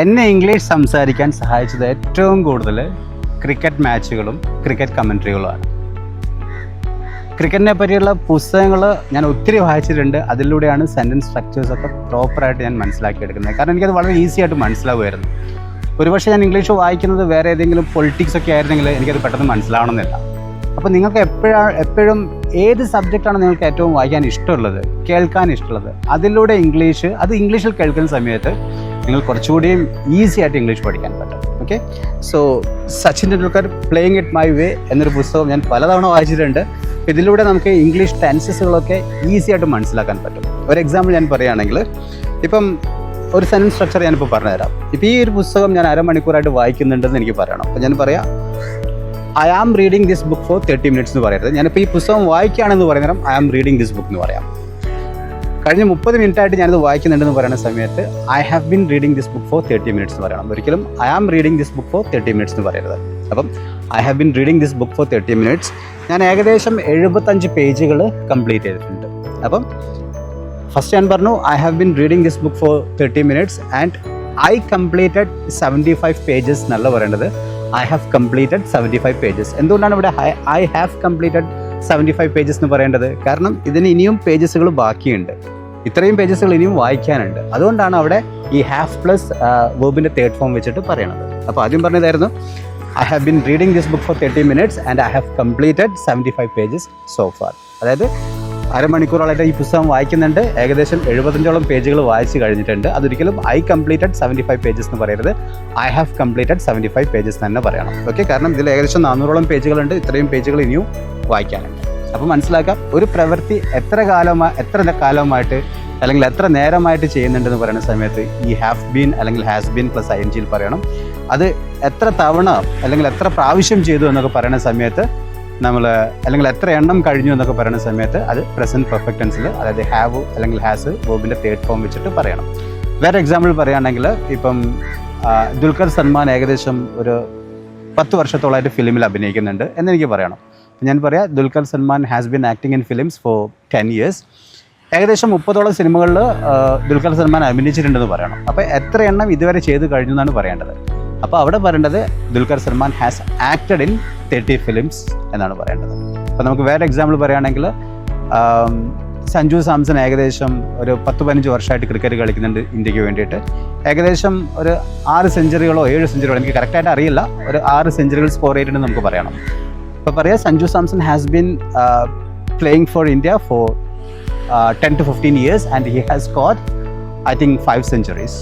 എന്നെ ഇംഗ്ലീഷ് സംസാരിക്കാൻ സഹായിച്ചത് ഏറ്റവും കൂടുതൽ ക്രിക്കറ്റ് മാച്ചുകളും ക്രിക്കറ്റ് കമൻട്രികളുമാണ്. ക്രിക്കറ്റിനെ പറ്റിയുള്ള പുസ്തകങ്ങൾ ഞാൻ ഒത്തിരി വായിച്ചിട്ടുണ്ട്. അതിലൂടെയാണ് സെന്റൻസ് സ്ട്രക്ചേഴ്സൊക്കെ പ്രോപ്പറായിട്ട് ഞാൻ മനസ്സിലാക്കിയെടുക്കുന്നത്. കാരണം എനിക്കത് വളരെ ഈസി ആയിട്ട് മനസ്സിലാവുമായിരുന്നു. ഒരുപക്ഷെ ഞാൻ ഇംഗ്ലീഷ് വായിക്കുന്നത് വേറെ ഏതെങ്കിലും പൊളിറ്റിക്സ് ഒക്കെ ആയിരുന്നെങ്കിൽ എനിക്കത് പെട്ടെന്ന് മനസ്സിലാവണമെന്നില്ല. അപ്പോൾ നിങ്ങൾക്ക് എപ്പോഴാണ് എപ്പോഴും ഏത് സബ്ജക്റ്റാണ് നിങ്ങൾക്ക് ഏറ്റവും വായിക്കാൻ ഇഷ്ടമുള്ളത്? കേൾക്കാൻ ഇഷ്ടമുള്ളത്? അതിലൂടെ ഇംഗ്ലീഷ് അത് ഇംഗ്ലീഷിൽ കേൾക്കുന്ന സമയത്ത് നിങ്ങൾ കുറച്ചുകൂടി ഈസി ആയിട്ട് ഇംഗ്ലീഷ് പഠിക്കാൻ പറ്റും. Okay so Sachin Tendulkar playing it my way എന്നൊരു പുസ്തകം ഞാൻ പലതവണ വായിച്ചിട്ടുണ്ട്. ഇതിലൂടെ നമുക്ക് ഇംഗ്ലീഷ് ടെൻസസുകളൊക്കെ ഈസി ആയിട്ട് മനസ്സിലാക്കാൻ പറ്റും. ഒരു എക്സാമ്പിൾ ഞാൻ പറയുകയാണെങ്കിൽ ഇപ്പം ഒരു സെന്റൻസ് സ്ട്രക്ചർ ഞാനിപ്പോൾ പറഞ്ഞുതരാം. ഇപ്പോൾ ഈ ഒരു പുസ്തകം ഞാൻ അരമണിക്കൂറായിട്ട് വായിക്കുന്നുണ്ടെന്ന് എനിക്ക് പറയണം. അപ്പോൾ ഞാൻ പറയാം I am reading this book for thirty minutes എന്ന് പറയരുത്. ഞാനിപ്പോൾ ഈ പുസ്തകം വായിക്കുകയാണെന്ന് പറയുന്നേരം I am reading this book എന്ന് പറയാം. കഴിഞ്ഞ മുപ്പത് മിനിറ്റായിട്ട് ഞാനിത് വായിക്കുന്നുണ്ടെന്ന് പറയുന്ന സമയത്ത് I have been reading this book for thirty minutes എന്ന് പറയണം ഒരിക്കലും I am reading this book for thirty minutes എന്ന് പറയരുത്. അപ്പം I have been reading this book for thirty minutes ഞാൻ ഏകദേശം എഴുപത്തഞ്ച് പേജുകൾ കംപ്ലീറ്റ് ചെയ്തിട്ടുണ്ട്. അപ്പം ഫസ്റ്റ് ഞാൻ പറഞ്ഞു I have been reading this book for thirty minutes and I completed seventy five pages എന്നല്ല പറയേണ്ടത്. I have completed seventy five pages എന്തുകൊണ്ടാണ് ഇവിടെ I have completed seventy five pages എന്ന് പറയേണ്ടത്. കാരണം ഇതിന് ഇനിയും പേജസുകൾ ബാക്കിയുണ്ട്. ഇത്രയും പേജസുകൾ ഇനിയും വായിക്കാനുണ്ട്. അതുകൊണ്ടാണ് അവിടെ ഈ ഹാഫ് പ്ലസ് വേബിന്റെ തേർഡ് ഫോം വെച്ചിട്ട് പറയണത്. അപ്പോൾ ആദ്യം പറഞ്ഞതായിരുന്നു I have been reading this book for thirty minutes and I have completed seventy five pages so far അതായത് അരമണിക്കൂറോളായിട്ട് ഈ പുസ്തകം വായിക്കുന്നുണ്ട്. ഏകദേശം എഴുപത്തഞ്ചോളം പേജുകൾ വായിച്ചു കഴിഞ്ഞിട്ടുണ്ട്. അതൊരിക്കലും I completed seventy five pages എന്ന് പറയരുത്. I have completed seventy five pages തന്നെ പറയണം. ഓക്കെ കാരണം ഇതിൽ ഏകദേശം നാനൂറോളം പേജുകളുണ്ട്. ഇത്രയും പേജുകൾ ഇനിയും വായിക്കാനുണ്ട്. അപ്പോൾ മനസ്സിലാക്കാം ഒരു പ്രവൃത്തി എത്ര കാലമായി എത്ര കാലമായിട്ട് അല്ലെങ്കിൽ എത്ര നേരമായിട്ട് ചെയ്യുന്നുണ്ടെന്ന് പറയുന്ന സമയത്ത് ഈ ഹാവ് ബീൻ അല്ലെങ്കിൽ has been plus I N ജിയിൽ പറയണം. അത് എത്ര തവണ അല്ലെങ്കിൽ എത്ര പ്രാവശ്യം ചെയ്തു എന്നൊക്കെ പറയുന്ന സമയത്ത് നമ്മൾ അല്ലെങ്കിൽ എത്ര എണ്ണം കഴിഞ്ഞു എന്നൊക്കെ പറയുന്ന സമയത്ത് അത് പ്രസന്റ് പെർഫെക്റ്റ് ടെൻസിൽ അതായത് ഹാവ് അല്ലെങ്കിൽ ഹാസ് ബോബിന്റെ തേർഡ് ഫോം വെച്ചിട്ട് പറയണം. വേറെ എക്സാമ്പിൾ പറയുകയാണെങ്കിൽ ഇപ്പം ദുൽഖർ സൽമാൻ ഏകദേശം ഒരു പത്ത് വർഷത്തോളമായിട്ട് ഫിലിമിൽ അഭിനയിക്കുന്നുണ്ട് എന്നെനിക്ക് പറയണം. ഞാൻ പറയാം Dulquer Salmaan has been acting in films for ten years ഏകദേശം മുപ്പതോളം സിനിമകളിൽ ദുൽഖർ സൽമാൻ അഭിനയിച്ചിട്ടുണ്ടെന്ന് പറയണം. അപ്പോൾ എത്ര എണ്ണം ഇതുവരെ ചെയ്ത് കഴിഞ്ഞു എന്നാണ് പറയേണ്ടത്. അപ്പോൾ അവിടെ പറയേണ്ടത് Dulquer Salmaan has acted in thirty films എന്നാണ് പറയേണ്ടത്. അപ്പോൾ നമുക്ക് വേറെ എക്സാമ്പിൾ പറയുകയാണെങ്കിൽ സഞ്ജു സാംസൺ ഏകദേശം ഒരു പത്ത് പതിനഞ്ച് വർഷമായിട്ട് ക്രിക്കറ്റ് കളിക്കുന്നുണ്ട് ഇന്ത്യയ്ക്ക് വേണ്ടിയിട്ട്. ഏകദേശം ഒരു ആറ് സെഞ്ചുറികളോ ഏഴ് സെഞ്ചുറികളോ എനിക്ക് കറക്റ്റായിട്ട് അറിയില്ല. ഒരു ആറ് സെഞ്ചുറികൾ സ്കോർ ചെയ്തിട്ടുണ്ടെന്ന് നമുക്ക് പറയണം. അപ്പോൾ പറയാം Sanju Samson has been playing for India for ten to fifteen years and he has score I think five centuries